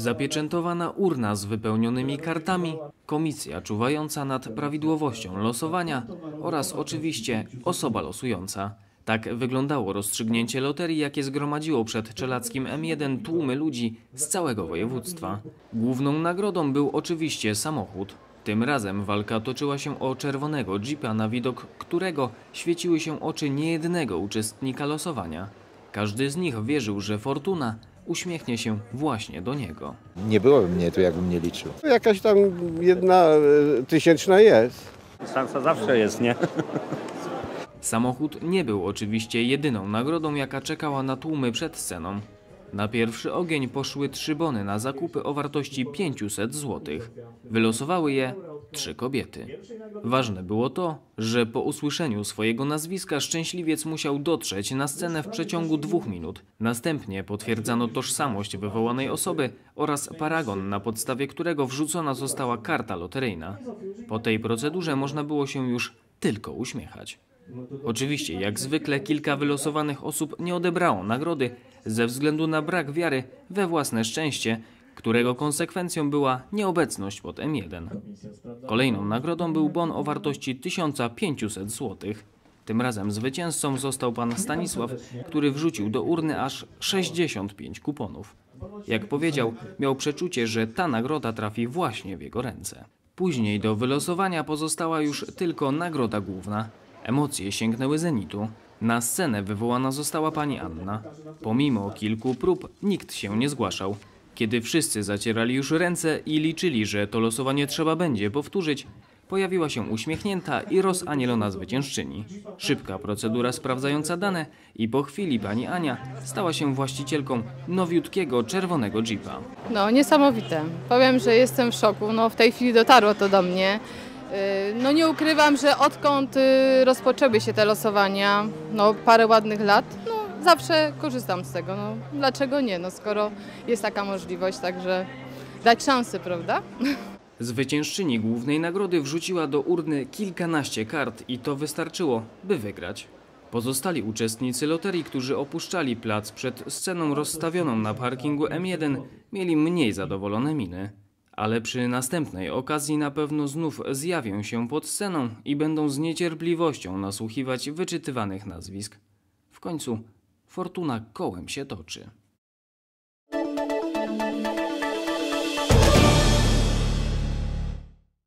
Zapieczętowana urna z wypełnionymi kartami, komisja czuwająca nad prawidłowością losowania oraz oczywiście osoba losująca. Tak wyglądało rozstrzygnięcie loterii, jakie zgromadziło przed czelackim M1 tłumy ludzi z całego województwa. Główną nagrodą był oczywiście samochód. Tym razem walka toczyła się o czerwonego jeepa, na widok którego świeciły się oczy niejednego uczestnika losowania. Każdy z nich wierzył, że fortuna uśmiechnie się właśnie do niego. Nie byłoby mnie tu, jakbym nie liczył. Jakaś tam jedna e, tysięczna jest. Szansa zawsze jest, nie? Samochód nie był oczywiście jedyną nagrodą, jaka czekała na tłumy przed sceną. Na pierwszy ogień poszły trzy bony na zakupy o wartości 500 zł. Wylosowały je trzy kobiety. Ważne było to, że po usłyszeniu swojego nazwiska szczęśliwiec musiał dotrzeć na scenę w przeciągu dwóch minut. Następnie potwierdzano tożsamość wywołanej osoby oraz paragon, na podstawie którego wrzucona została karta loteryjna. Po tej procedurze można było się już tylko uśmiechać. Oczywiście, jak zwykle, kilka wylosowanych osób nie odebrało nagrody ze względu na brak wiary we własne szczęście, którego konsekwencją była nieobecność pod M1. Kolejną nagrodą był bon o wartości 1500 zł. Tym razem zwycięzcą został pan Stanisław, który wrzucił do urny aż 65 kuponów. Jak powiedział, miał przeczucie, że ta nagroda trafi właśnie w jego ręce. Później do wylosowania pozostała już tylko nagroda główna. Emocje sięgnęły zenitu. Na scenę wywołana została pani Anna. Pomimo kilku prób nikt się nie zgłaszał. Kiedy wszyscy zacierali już ręce i liczyli, że to losowanie trzeba będzie powtórzyć, pojawiła się uśmiechnięta i rozanielona zwyciężczyni. Szybka procedura sprawdzająca dane i po chwili pani Ania stała się właścicielką nowiutkiego czerwonego jeepa. No, niesamowite. Powiem, że jestem w szoku. No, w tej chwili dotarło to do mnie. Yy, No nie ukrywam, że odkąd yy, rozpoczęły się te losowania, no parę ładnych lat, zawsze korzystam z tego. No dlaczego nie? No skoro jest taka możliwość, także dać szansę, prawda? Zwyciężczyni głównej nagrody wrzuciła do urny kilkanaście kart i to wystarczyło, by wygrać. Pozostali uczestnicy loterii, którzy opuszczali plac przed sceną rozstawioną na parkingu M1, mieli mniej zadowolone miny. Ale przy następnej okazji na pewno znów zjawią się pod sceną i będą z niecierpliwością nasłuchiwać wyczytywanych nazwisk. W końcu fortuna kołem się toczy.